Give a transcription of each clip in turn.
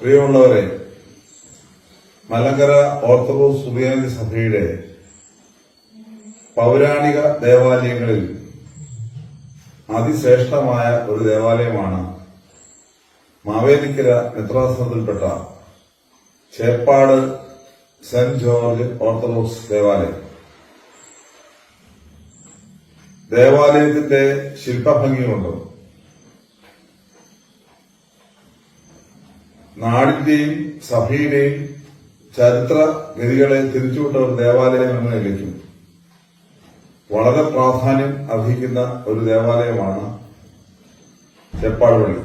പ്രിയമുള്ളവരെ മലങ്കര ഓർത്തഡോക്സ് സുബിയാനി സഭയുടെ പൗരാണിക ദേവാലയങ്ങളിൽ അതിശ്രേഷ്ഠമായ ഒരു ദേവാലയമാണ് മാവേലിക്കര മിത്രാസനത്തിൽപ്പെട്ട ചേപ്പാട് സെന്റ് ജോർജ് ഓർത്തഡോക്സ് ദേവാലയം. ദേവാലയത്തിന്റെ ശില്പഭംഗിയുണ്ട് നാടിന്റെയും സഭയുടെയും ചരിത്ര ഗതികളെ തിരിച്ചുവിട്ട ഒരു ദേവാലയം എന്ന നിലയ്ക്കും വളരെ പ്രാധാന്യം അർഹിക്കുന്ന ഒരു ദേവാലയമാണ് ചെപ്പാടുപള്ളി.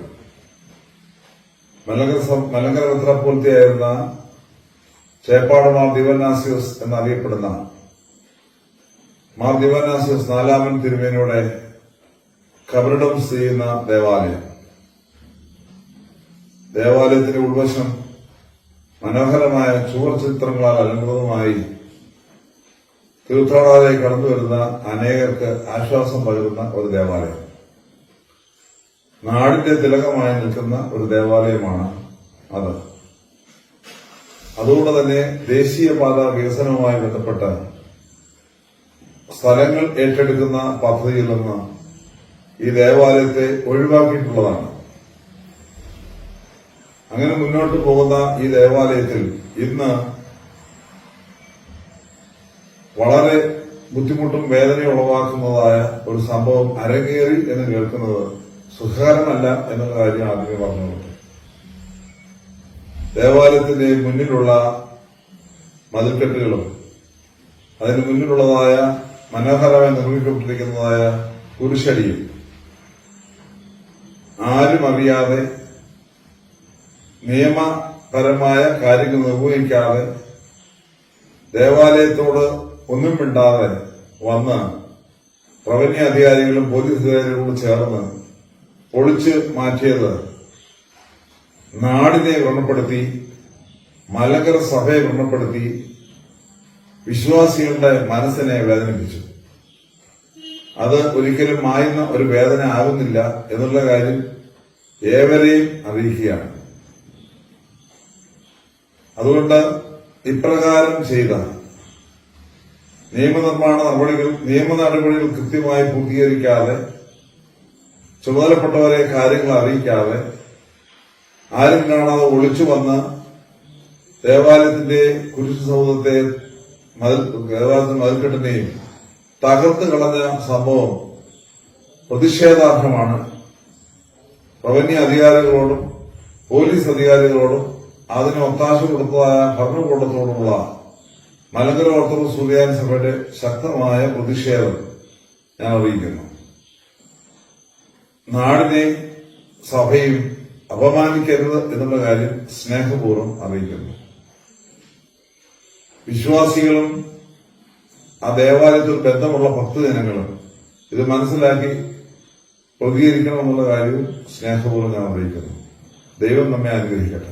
മലങ്കര സ- മലങ്കര മെത്രാപ്പോലത്തെയായിരുന്ന ചേപ്പാട് മാർ ദിവനാസിയോസ് എന്നറിയപ്പെടുന്ന മാർ ദിവനാസിയോസ് നാലാമൻ തിരുമേനയുടെ കബറിടം ചെയ്യുന്ന ദേവാലയം. ദേവാലയത്തിന്റെ ഉൾവശം മനോഹരമായ ചുവർ ചിത്രങ്ങളാൽ അലങ്കൃതമായി തീർത്ഥാടകരായി കടന്നു വരുന്ന അനേകർക്ക് ആശ്വാസം പകരുന്ന ഒരു ദേവാലയം. നാടിന്റെ തിലകമായി നിൽക്കുന്ന ഒരു ദേവാലയമാണ് അത്. അതുകൊണ്ട് തന്നെ ദേശീയപാത വികസനവുമായി ബന്ധപ്പെട്ട് സ്ഥലങ്ങൾ ഏറ്റെടുക്കുന്ന പദ്ധതിയിൽ നിന്ന് ഈ ദേവാലയത്തെ ഒഴിവാക്കിയിട്ടുള്ളതാണ്. അങ്ങനെ മുന്നോട്ട് പോകുന്ന ഈ ദേവാലയത്തിൽ ഇന്ന് വളരെ ബുദ്ധിമുട്ടും വേദനയും ഉളവാക്കുന്നതായ ഒരു സംഭവം അരങ്ങേറി എന്ന് കേൾക്കുന്നത് സുഖകരമല്ല എന്നുള്ള കാര്യം ആദ്യമേ പറഞ്ഞുകൊണ്ട് ദേവാലയത്തിന്റെ മുന്നിലുള്ള മതിൽക്കെട്ടുകളും അതിന് മുന്നിലുള്ളതായ മനോഹരമായി നിർമ്മിക്കപ്പെട്ടിരിക്കുന്നതായ കുരിശടിയും ആരും അറിയാതെ നിയമപരമായ കാര്യങ്ങൾ നിർവഹിക്കാതെ ദേവാലയത്തോട് ഒന്നും മിണ്ടാതെ വന്ന് റവന്യൂ അധികാരികളും പോലീസ് അധികാരികളും ചേർന്ന് പൊളിച്ച് മാറ്റിയത് നാടിനെ വ്രണപ്പെടുത്തി മലങ്കര സഭയെ വ്രണപ്പെടുത്തി വിശ്വാസികളുടെ മനസ്സിനെ വേദനിപ്പിച്ചു. അത് ഒരിക്കലും മായുന്ന ഒരു വേദന ആകുന്നില്ല എന്നുള്ള കാര്യം ഏവരെയും അറിയിക്കുകയാണ്. അതുകൊണ്ട് ഇപ്രകാരം ചെയ്ത നിയമനിർമ്മാണ നടപടികൾ നിയമ നടപടികൾ കൃത്യമായി പൂർത്തീകരിക്കാതെ ചുമതലപ്പെട്ടവരെ കാര്യങ്ങൾ അറിയിക്കാതെ ആരും കാണാതെ ഒളിച്ചു വന്ന് ദേവാലയത്തിന്റെ കുരിശു മതിൽ ദേവാലയത്തിന്റെ മതിൽക്കെട്ടിനെയും തകർത്ത് കളഞ്ഞ സംഭവം പ്രതിഷേധാർഹമാണ്. റവന്യൂ അധികാരികളോടും പോലീസ് അധികാരികളോടും അതിന് ഒത്താശ കൊടുത്തതായ ഭരണകൂടത്തോടുള്ള മലങ്കര ഓർത്തഡോക്സ് സുറിയാനി സഭയുടെ ശക്തമായ പ്രതിഷേധം ഞാൻ അറിയിക്കുന്നു. നാടിനെ സഭയും അപമാനിക്കരുത് എന്നുള്ള കാര്യം സ്നേഹപൂർവം അറിയിക്കുന്നു. വിശ്വാസികളും ആ ദേവാലയത്തിൽ ബന്ധമുള്ള ഭക്തജനങ്ങളും ഇത് മനസ്സിലാക്കി പ്രതികരിക്കണമെന്നുള്ള കാര്യവും സ്നേഹപൂർവം ഞാൻ അറിയിക്കുന്നു. ദൈവം നമ്മെ അനുഗ്രഹിക്കട്ടെ.